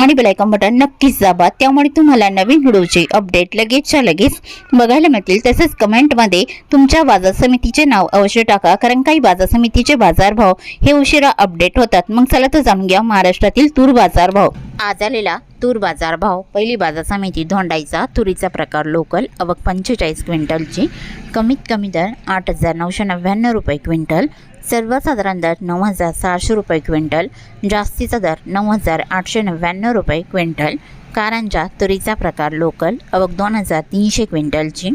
आणि bell icon button नक्कीच दाबा. त्यामुळे तुम्हाला नवीन व्हिडिओचे अपडेट लगेचच्या लगेच बघायला मिळतील. तसेच कमेंटमध्ये तुमच्या बाजार समितीचे नाव अवश्य टाका. कारण काही बाजार समितीचे बाजारभाव हे उशिरा अपडेट होतात. मग चला तर जाणून घ्या महाराष्ट्रातील तूर बाजारभाव आज आलेला तूर बाजारभाव पहिली बाजार समिती धोंडाईचा. तुरीचा प्रकार लोकल अवक पंचेचाळीस क्विंटलची. कमीत कमी दर आठ हजार नऊशे नव्याण्णव रुपये क्विंटल. सर्वसाधारण दर नऊ हजार सहाशे रुपये क्विंटल जास्तीचा दर नऊ हजार आठशे नव्याण्णव रुपये क्विंटल. कारंजा तुरीचा प्रकार लोकल अवघ दोन हजार तीनशे क्विंटलची.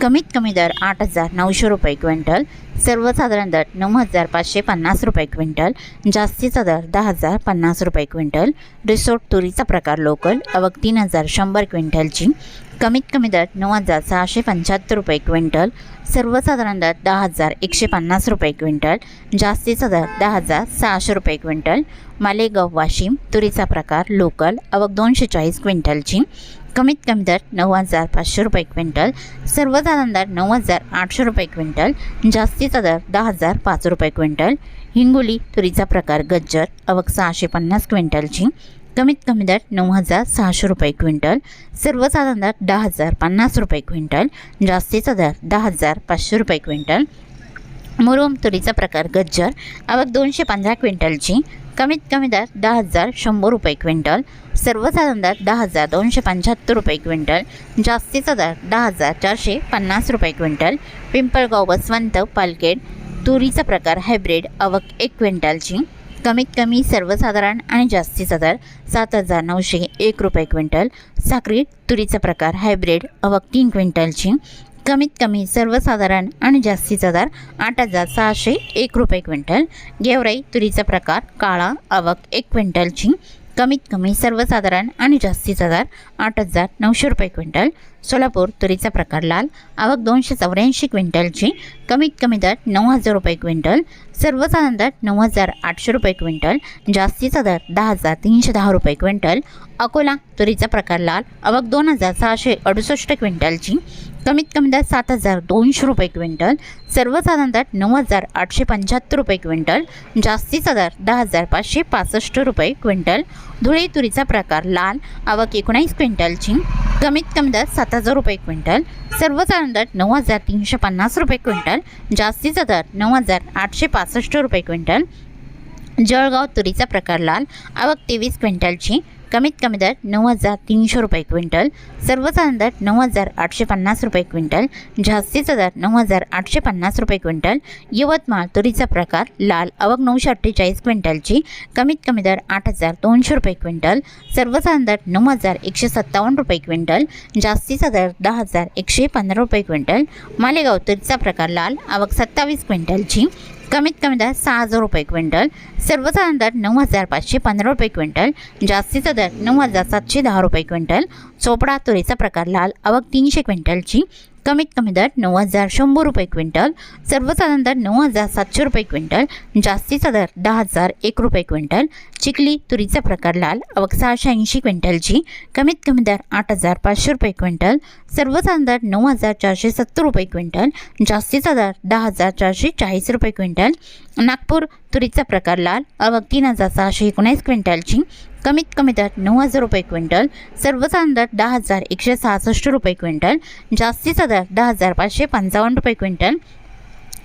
कमीत कमी दर आठ हजार नऊशे रुपये क्विंटल सर्वसाधारण दर नऊ हजार पाचशे पन्नास रुपये क्विंटल जास्तीचा दर दहा हजार पन्नास रुपये क्विंटल. रिसोर्ट तुरीचा प्रकार लोकल अवक तीन हजार शंभर क्विंटलची. कमीत कमी दर नऊ हजार सहाशे पंच्याहत्तर रुपये क्विंटल सर्वसाधारण दर दहा हजार एकशे पन्नास रुपये क्विंटल जास्तीचा दर दहा हजार सहाशे रुपये क्विंटल मालेगाव वाशिम तुरीचा प्रकार लोकल अवक दोनशे चाळीस क्विंटलची कमीत कमी दर नऊ हजार पाचशे रुपये क्विंटल सर्वसाधारण दर नऊ हजार आठशे रुपये क्विंटल जास्तीचा दर दहा हजार पाच रुपये क्विंटल हिंगोली तुरीचा प्रकार गज्जर अवक सहाशे पन्नास क्विंटलची कमीत कमी दर नऊ हजार सहाशे रुपये क्विंटल सर्वसाधारण दर दहा हजार पन्नास रुपये क्विंटल जास्तीचा दर दहा हजार पाचशे रुपये क्विंटल. मुरुम तुरीचा प्रकार गज्जर आवक दोनशे पंधरा क्विंटलची कमीत कमी दर दहा हजार शंभर रुपये क्विंटल सर्वसाधारण दर दहा हजार दोनशे पंच्याहत्तर रुपये क्विंटल जास्तीचा दर दहा हजार चारशे पन्नास रुपये क्विंटल. पिंपळगाव बसवंत पालखेड तुरीचा प्रकार हायब्रिड आवक एक क्विंटलची. कमीत कमी सर्वसाधारण आणि जास्तीचा दर सात हजार नऊशे एक रुपये क्विंटल. साखरी तुरीचा प्रकार हायब्रिड अवक तीन क्विंटलची. कमीत कमी सर्वसाधारण आणि जास्तीचा दर आठ हजार सहाशे एक रुपये क्विंटल. गेवराई तुरीचा प्रकार काळा अवक एक क्विंटलची. कमीत कमी सर्वसाधारण आणि जास्तीचा दर आठ हजार नऊशे रुपये क्विंटल. सोलापूर तुरीचा प्रकार लाल. आवक दोनशे चौऱ्याऐंशी क्विंटलची. कमीत कमी दर नऊ हजार रुपये क्विंटल. सर्वसाधारण दर नऊ हजार आठशे रुपये क्विंटल. जास्तीचा दर दहा हजार तीनशे दहा रुपये क्विंटल. अकोला तुरीचा प्रकार लाल. आवक दोन हजार सहाशे अडुसष्ट क्विंटलची. कमीत कमी दर सात हजार दोनशे रुपये क्विंटल सर्वसाधारण दर नऊ हजार आठशे पंच्याहत्तर रुपये क्विंटल जास्तीचा दर दहा हजार पाचशे पासष्ट रुपये क्विंटल. धुळे तुरीचा प्रकार लाल आवक एकोणीस क्विंटलची कमीत कमी दर सात हजार रुपये क्विंटल सर्वसाधारण दर नऊ हजार तीनशे पन्नास रुपये क्विंटल जास्तीचा दर नऊ हजार आठशे पासष्ट रुपये क्विंटल. जळगाव तुरीचा प्रकार लाल आवक तेवीस क्विंटलची कमीत कमी दर नऊ हजार तीनशे रुपये क्विंटल सर्वसाधारण दर नऊ हजार आठशे पन्नास रुपये क्विंटल जास्तीचा दर नऊ हजार आठशे पन्नास रुपये क्विंटल यवतमाळ तुरीचा प्रकार लाल आवक नऊशे अठ्ठेचाळीस क्विंटलची कमीत कमी दर आठ हजार दोनशे रुपये क्विंटल सर्वसाधारण दर नऊ हजार एकशे सत्तावन्न रुपये क्विंटल जास्तीचा दर दहा हजार एकशे पंधरा रुपये क्विंटल मालेगाव तुरीचा प्रकार लाल आवक सत्तावीस क्विंटलची कमीत कमी दर सहा हजार रुपये क्विंटल सर्वसाधारण दर नऊ हजार पाचशे पंधरा रुपये क्विंटल जास्तीचा दर नऊ हजार सातशे दहा रुपये क्विंटल चोपडा तुरीचा प्रकार लाल आवक तीनशे क्विंटलची कमीत कमी दर नऊ हजार शंभर रुपये क्विंटल सर्वसाधारण दर नऊ हजार सातशे रुपये क्विंटल जास्तीचा दर दहा हजार एक रुपये क्विंटल चिखली तुरीचा प्रकार लाल अवक सहाशे ऐंशी क्विंटलची कमीत कमी दर आठ हजार पाचशे रुपये क्विंटल सर्वसाधारण दर नऊ हजार चारशे सत्तर रुपये क्विंटल जास्तीचा दर दहा हजार चारशे चाळीस रुपये क्विंटल नागपूर तुरीचा प्रकार लाल अवक तीन हजार सहाशे एकोणीस क्विंटलची. कमीत कमी दर नऊ हजार रुपये क्विंटल. सर्वसाधारण दर दहा हजार एकशे सहासष्ट रुपये क्विंटल. जास्तीचा दर दहा हजार पाचशे पंचावन्न रुपये क्विंटल.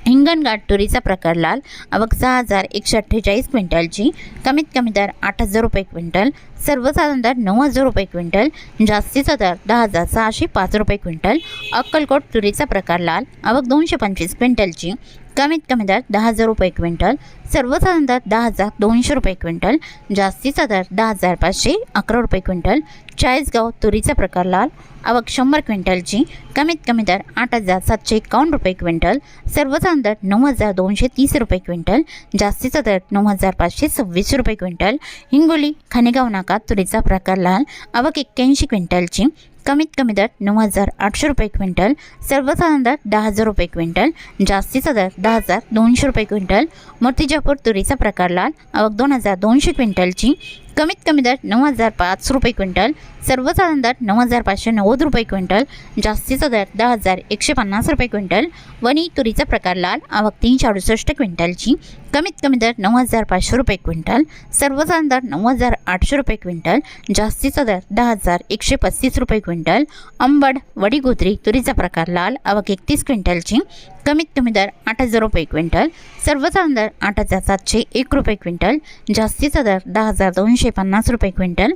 हिंगणघाट तुरीचा प्रकार लाल अवक सहा हजार एकशे अठ्ठेचाळीस क्विंटलची. कमीत कमी दर आठ हजार रुपये क्विंटल. सर्वसाधारण दर नऊ हजार रुपये क्विंटल. जास्तीचा दर दहा हजार सहाशे पाच रुपये क्विंटल. अक्कलकोट तुरीचा प्रकार लाल अवघ दोनशे पंचवीस क्विंटलची. कमीत कमी दर दहा हजार रुपये क्विंटल सर्वसाधारण दर दहा हजार दोनशे रुपये क्विंटल जास्तीचा दर दहा हजार पाचशे अकरा रुपये क्विंटल चाळीसगाव तुरीचा प्रकार लाल आवक शंभर क्विंटलची कमीत कमी दर आठ हजार सातशे एकावन्न रुपये क्विंटल सर्वसाधारण दर नऊ हजार दोनशे तीस रुपये क्विंटल जास्तीचा दर नऊ हजार पाचशे सव्वीस रुपये क्विंटल हिंगोली खानेगाव नाका तुरीचा प्रकार लाल आवक एक्क्याऐंशी क्विंटलची कमीत कमी दर नऊ हजार आठशे रुपये क्विंटल सर्वसाधारण दर दहा हजार रुपये क्विंटल जास्तीचा दर दहा हजार दोनशे रुपये क्विंटल मूर्तिजापूर तुरीचा प्रकार लाल आवक दोन हजार दोनशे क्विंटलची कमीत कमी दर नऊ हजार पाच रुपये क्विंटल सर्वसाधारण दर नऊ हजार पाचशे नव्वद रुपये क्विंटल जास्तीचा दर दहा हजार एकशे पन्नास रुपये क्विंटल वनी तुरीचा प्रकार लाल आवक तीनशे अडुसष्ट क्विंटलची कमीत कमी दर नऊ हजार पाचशे रुपये क्विंटल सर्वसाधारण दर नऊ हजार आठशे रुपये क्विंटल जास्तीचा दर दहा हजार एकशे पस्तीस रुपये क्विंटल अंबड वडीगोत्री तुरीचा प्रकार लाल आवक एकतीस क्विंटलची कमीत कमी दर आठ हजार रुपये क्विंटल सर्वसाधारण दर आठ हजार सातशे एक रुपये क्विंटल जास्तीचा दर दहा हजार दोनशे पन्नास रुपये क्विंटल.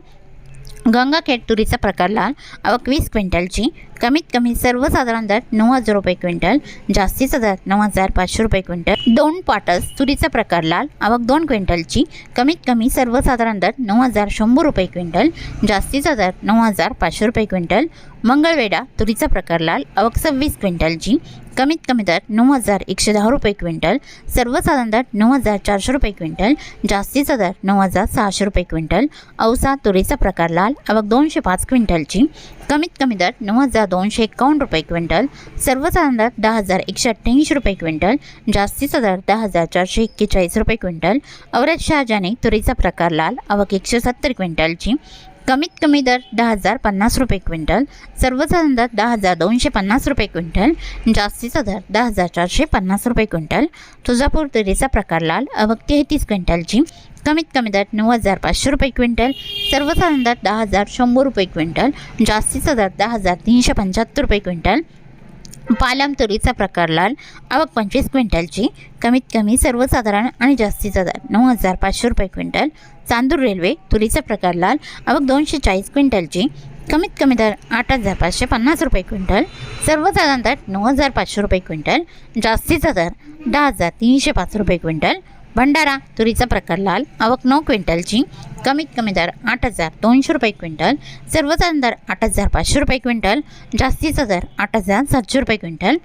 गंगाखेड तुरीचा प्रकार लाल आवक वीस क्विंटलची कमीत कमी सर्वसाधारण दर नऊ हजार रुपये क्विंटल जास्तीचा दर नऊ हजार पाचशे रुपये क्विंटल. दोन पाटस तुरीचा प्रकार लाल आवक दोन क्विंटलची कमीत कमी सर्वसाधारण दर नऊ हजार शंभर रुपये क्विंटल जास्तीचा दर नऊ हजार पाचशे रुपये क्विंटल. मंगळवेढा तुरीचा प्रकार लाल आवक सव्वीस क्विंटलची कमीत कमी दर नऊ हजार एकशे दहा रुपये क्विंटल सर्वसाधारण दर नऊ हजार चारशे रुपये क्विंटल जास्तीचा दर नऊ हजार सहाशे रुपये क्विंटल औसा तुरीचा प्रकार लाल आवक दोनशे पाच क्विंटलची. कमीत कमी दर नऊ हजार दोनशे एकावन्न रुपये क्विंटल सर्वसाधारण दर दहा हजार एकशे अठ्ठ्याऐंशी रुपये क्विंटल जास्तीचा दर दहा हजार चारशे एक्केचाळीस रुपये क्विंटल औरत शहाजाने तुरीचा प्रकार लाल आवक एकशे सत्तर क्विंटलची. कमीत कमी दर दहा हजार पन्नास रुपये क्विंटल सर्वसाधारण दर दहा हजार दोनशे पन्नास रुपये क्विंटल जास्तीचा दर दहा हजार चारशे पन्नास रुपये क्विंटल. तुळजापूर तुरीचा प्रकार लाल अवक्ती आहे तीस क्विंटलची कमीत कमी दर नऊ हजार पाचशे रुपये क्विंटल सर्वसाधारण दर दहा हजार शंभर रुपये क्विंटल जास्तीचा दर दहा हजार तीनशे पंच्याहत्तर रुपये क्विंटल. पालम तुरीचा प्रकार लाल आवक पंचवीस क्विंटलची कमीत कमी सर्वसाधारण आणि जास्तीचा दर नऊ हजार पाचशे रुपये क्विंटल. चांदूर रेल्वे तुरीचा प्रकार लाल आवक दोनशे चाळीस क्विंटलची कमीत कमी दर आठ हजार पाचशे पन्नास रुपये क्विंटल. सर्वसाधारण दर नऊ हजार पाचशे रुपये क्विंटल. जास्तीचा दर दहा हजार तीनशे पाच रुपये क्विंटल. भंडारा तुरीचा प्रकार लाल आवक नऊ क्विंटलची कमीत कमी दर आठ हजार दोनशे रुपये क्विंटल सर्वसाधारण दर आठ हजार पाचशे रुपये क्विंटल जास्तीचा दर आठ हजार सातशे रुपये क्विंटल.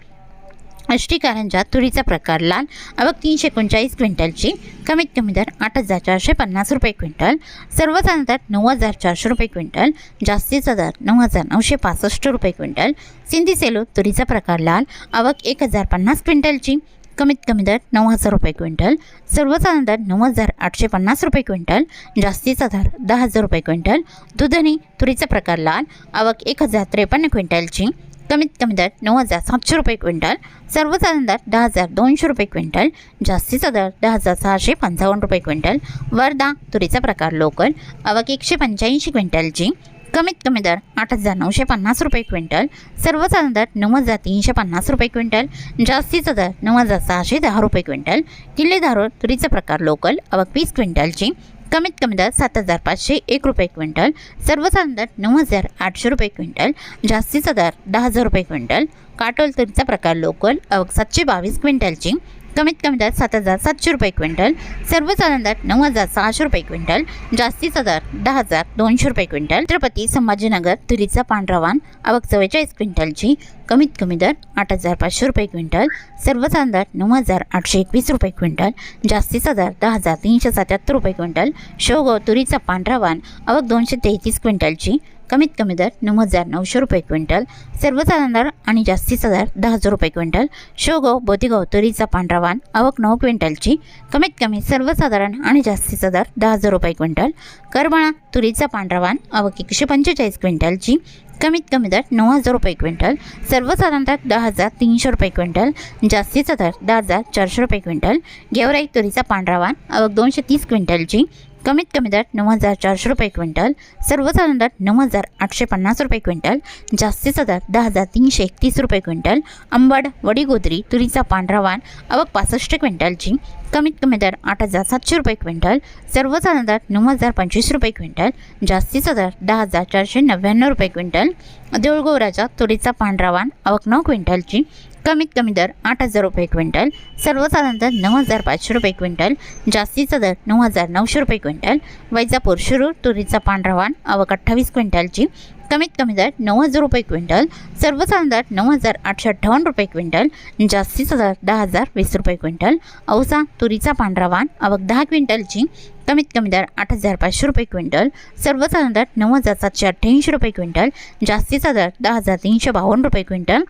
अष्टी कारंजा तुरीचा प्रकार लाल आवक तीनशे एकोणचाळीस क्विंटलची कमीत कमी दर आठ हजार चारशे पन्नास रुपये क्विंटल सर्वसाधारण दर नऊ हजार चारशे रुपये क्विंटल जास्तीचा दर नऊ हजार नऊशे पासष्ट रुपये क्विंटल. सिंधी सेलू तुरीचा प्रकार लाल आवक एक हजार पन्नास क्विंटलची कमीत कमी दर नऊ हजार रुपये क्विंटल सर्वसाधारण दर नऊ हजार आठशे पन्नास रुपये क्विंटल जास्तीचा दर दहा हजार रुपये क्विंटल दुधनी तुरीचा प्रकार लाल आवक एक हजार त्रेपन्न क्विंटलची कमीत कमी दर नऊ हजार सातशे रुपये क्विंटल सर्वसाधारण दर दहा हजार दोनशे रुपये क्विंटल जास्तीचा दर दहा हजार सहाशे पंचावन्न रुपये क्विंटल वर्धा तुरीचा प्रकार लोकल आवक एकशे पंच्याऐंशी क्विंटलची कमीत कमी दर आठ हजार नऊशे पन्नास रुपये क्विंटल. सर्वसाधारण दर नऊ हजार तीनशे पन्नास रुपये क्विंटल. जास्तीचा दर नऊ हजार सहाशे दहा रुपये क्विंटल. किल्ले धारोळ तुरीचा प्रकार लोकल अवक वीस क्विंटलची. कमीत कमी दर सात हजार पाचशे एक रुपये क्विंटल. सर्वसाधारण दर नऊ हजार आठशे रुपये क्विंटल. जास्तीचा दर दहा हजार रुपये क्विंटल. काटोल तुरीचा प्रकार लोकल अवक सातशे बावीस क्विंटलची. कमीत कमी दर सात हजार सातशे रुपये क्विंटल सर्वसाधारण दर नऊ हजार सहाशे रुपये क्विंटल जास्तीचा दर दहा हजार दोनशे रुपये क्विंटल छत्रपती संभाजीनगर तुरीचा पांढरा वाण आवक चव्वेचाळीस क्विंटलची कमीत कमी दर आठ हजार पाचशे रुपये क्विंटल सर्वसाधारण दर नऊ हजार आठशे एकवीस रुपये क्विंटल जास्तीचा दर दहा हजार तीनशे सत्याहत्तर रुपये क्विंटल शेवगाव तुरीचा पांढरा वाण आवक दोनशे तेहतीस क्विंटलची कमीत कमी दर नऊ हजार नऊशे रुपये क्विंटल सर्वसाधारण दर आणि जास्तीचा दर दहा हजार रुपये क्विंटल शोगव बोतीगाव तुरीचा पांढरा वाण आवक नऊ क्विंटलची कमीत कमी सर्वसाधारण आणि जास्तीचा दर दहा हजार रुपये क्विंटल करबळा तुरीचा पांढरा वाण आवक एकशे पंचेचाळीस क्विंटलची कमीत कमी दर नऊ हजार रुपये क्विंटल सर्वसाधारण दर दहा हजार तीनशे रुपये क्विंटल जास्तीचा दर दहा हजार चारशे रुपये क्विंटल गेवराई तुरीचा पांढरा वाण आवक दोनशे तीस क्विंटलची कमीत कमी दर नऊ हजार चारशे रुपये क्विंटल सर्वसाधारण दर नऊ हजार आठशे पन्नास रुपये क्विंटल जास्तीचा दर दहा हजार तीनशे एकतीस रुपये क्विंटल अंबड वडीगोदरी तुरीचा पांढरा वाण अवक पासष्ट क्विंटलची कमीत कमी दर आठ हजार सातशे रुपये क्विंटल सर्वसाधारण दर नऊ हजार पंचवीस रुपये क्विंटल जास्तीचा दर दहा हजार चारशे नव्याण्णव रुपये क्विंटल देऊळगौराचा तुरीचा पांढरा वाण आवक नऊ क्विंटलची कमीत कमी दर आठ हजार रुपये क्विंटल सर्वसाधारण दर नऊ हजार पाचशे रुपये क्विंटल जास्तीचा दर नऊ हजार नऊशे रुपये क्विंटल वैजापूर शिरूर तुरीचा पांढरा वाण आवक अठ्ठावीस क्विंटलची कमीत कमी दर नऊ हजार रुपये क्विंटल सर्वसाधारण दर नऊ हजार आठशे अठ्ठावन्न रुपये क्विंटल जास्तीचा दर दहा हजार वीस रुपये क्विंटल औसा तुरीचा पांढरा वाण आवक दहा क्विंटलची कमीत कमी दर आठ हजार पाचशे रुपये क्विंटल सर्वसाधारण दर नऊ हजार सातशे अठ्ठ्याऐंशी रुपये क्विंटल जास्तीचा दर दहा हजार तीनशे बावन्न रुपये क्विंटल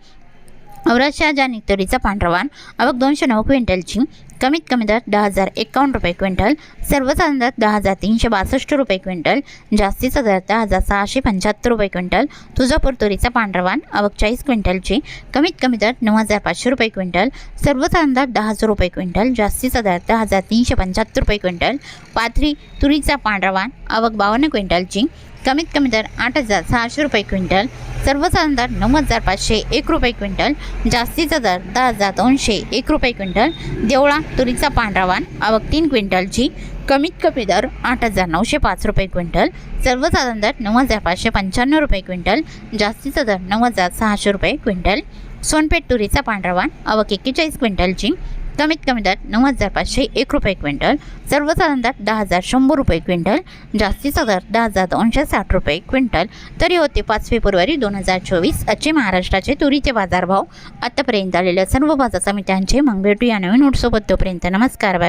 औराच्या ज्या नितळीचा पांढरवान आवक दोनशे नऊ क्विंटलची कमीत कमी दर दहा हजार एकावन्न रुपये क्विंटल सर्वसाधारण दर दहा हजार तीनशे बासष्ट रुपये क्विंटल जास्तीचा दर दहा हजार सहाशे पंच्याहत्तर रुपये क्विंटल तुळजापूर तुरीचा पांढरवान आवक चाळीस क्विंटलची कमीत कमी दर नऊ हजार पाचशे रुपये क्विंटल सर्वसाधारण दर दहा हजार रुपये क्विंटल जास्तीचा दर दहा हजार तीनशे पंच्याहत्तर रुपये क्विंटल पाथरी तुरीचा पांढरवान आवक बावन्न क्विंटलची कमीत कमी दर आठ हजार सहाशे रुपये क्विंटल सर्वसाधारण नऊ हजार पाचशे एक रुपये क्विंटल जास्तीचा दर दहा हजार दोनशे एक रुपये क्विंटल देवळा तुरीचा पांढरावान आवक तीन क्विंटलची कमीत कमी दर आठ हजार नऊशे पाच रुपये क्विंटल सर्वसाधारण दर नऊ हजार पाचशे पंच्याण्णव रुपये क्विंटल जास्तीचा दर नऊ हजार सहाशे रुपये क्विंटल सोनपेठ तुरीचा पांढरावान आवक एक्केचाळीस क्विंटलची कमीत कमी दर नऊ हजार पाचशे एक रुपये क्विंटल सर्वसाधारण दर दहा हजार शंभर रुपये क्विंटल जास्तीचा दर दहा हजार दोनशे साठ रुपये क्विंटल. तरी होते पाच फेब्रुवारी दोन हजार चोवीस आजचे महाराष्ट्राचे तुरीचे बाजारभाव आतापर्यंत आलेल्या सर्व बाजार समित्यांचे मग भेटूया नवीन नोटसोबत तोपर्यंत नमस्कार बाय.